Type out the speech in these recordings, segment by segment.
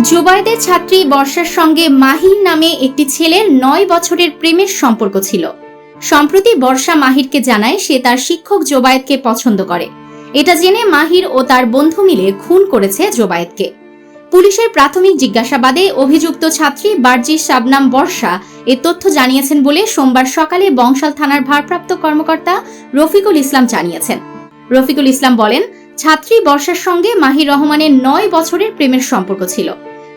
জুবাইদের ছাত্রী বর্ষার সঙ্গে মাহির নামে একটি ছেলের নয় বছরের প্রেমের সম্পর্ক ছিল। সম্প্রতি বর্ষা মাহিরকে জানায় সে তার শিক্ষক জোবায়েদকে পছন্দ করে। এটা জেনে মাহির ও তার বন্ধু মিলে খুন করেছে জোবায়েদকে। পুলিশের প্রাথমিক জিজ্ঞাসাবাদে অভিযুক্ত ছাত্রী বার্জিস শাবনাম বর্ষা এ তথ্য জানিয়েছেন বলে সোমবার সকালে বংশাল থানার ভারপ্রাপ্ত কর্মকর্তা রফিকুল ইসলাম জানিয়েছেন। রফিকুল ইসলাম বলেন ছাত্রী বর্ষার সঙ্গে মাহির রহমানের নয় বছরের প্রেমের সম্পর্ক ছিল।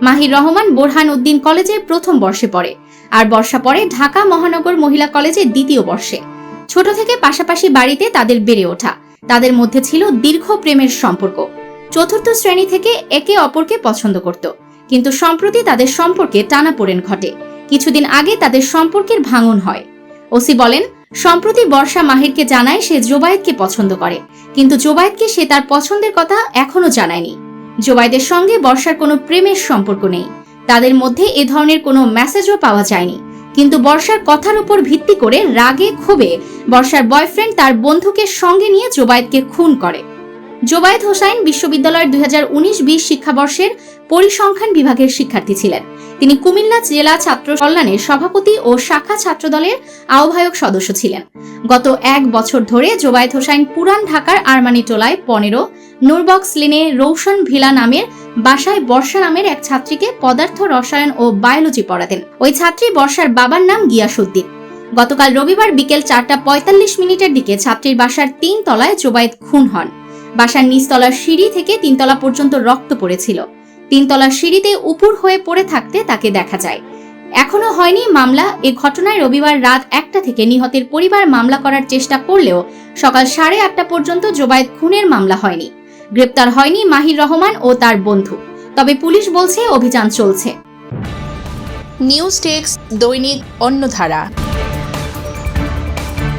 মাহির রহমান বোরহান উদ্দিন কলেজে প্রথম বর্ষে পড়ে, আর বর্ষা পরে ঢাকা মহানগর মহিলা কলেজে দ্বিতীয় বর্ষে। ছোট থেকে পাশাপাশি বাড়িতে তাদের বেড়ে ওঠা, তাদের মধ্যে ছিল দীর্ঘ প্রেমের সম্পর্ক। চতুর্থ শ্রেণি থেকে একে অপরকে পছন্দ করত, কিন্তু সম্প্রতি তাদের সম্পর্কে টানাপোড়েন ঘটে। কিছুদিন আগে তাদের সম্পর্কের ভাঙন হয়। ওসি বলেন সম্প্রতি বর্ষা মাহিরকে জানায় সে জোবায়েদকে পছন্দ করে। কিন্তু জোবায়েদকে সে তার পছন্দের কথা এখনও জানায়নি। জোবায়েদের সঙ্গে বর্ষার কোনো প্রেমের সম্পর্ক নেই। তাদের মধ্যে এ ধরনের কোনো মেসেজও পাওয়া যায়নি। কিন্তু বর্ষার কথার উপর ভিত্তি করে রাগে ক্ষোভে বর্ষার বয়ফ্রেন্ড তার বন্ধুকে সঙ্গে নিয়ে জোবায়েদকে খুন করে। জোবায়েদ হোসাইন বিশ্ববিদ্যালয়ের দুই হাজার উনিশ বিশ শিক্ষাবর্ষের পরিসংখ্যান বিভাগের শিক্ষার্থী ছিলেন। তিনি কুমিল্লা জেলা ছাত্র কল্যাণের সভাপতি ও শাখা ছাত্রদলের আহ্বায়ক সদস্য ছিলেন। গত এক বছর ধরে জোবায়েদ হোসাইন পুরান ঢাকার আরমানি টোলায় পনেরো, নুরবক্স লেনে রৌশন ভিলা নামের বাসায় বর্ষা নামের এক ছাত্রীকে পদার্থ রসায়ন ও বায়োলজি পড়াতেন। ওই ছাত্রী বর্ষার বাবার নাম গিয়াসুদ্দিন। গতকাল রবিবার বিকেল চারটা পঁয়তাল্লিশ মিনিটের দিকে ছাত্রীর বাসার তিন তলায় জোবায়েদ খুন হন। বাসার নিচতলার সিঁড়ি থেকে তিনতলা পর্যন্ত রক্ত পড়েছিল। তিনতলার সিঁড়িতে উপুর হয়ে পড়ে থাকতে তাকে দেখা যায়। এখনও হয়নি মামলা। এ ঘটনায় রবিবার রাত একটা থেকে নিহতের পরিবার মামলা করার চেষ্টা করলেও সকাল সাড়ে আটটা পর্যন্ত জোবায়েদ খুনের মামলা হয়নি। গ্রেপ্তার হয়নি মাহির রহমান ও তার বন্ধু। তবে পুলিশ বলছে, অভিযান চলছে। নিউজ টেক্স দৈনিক অন্যধারা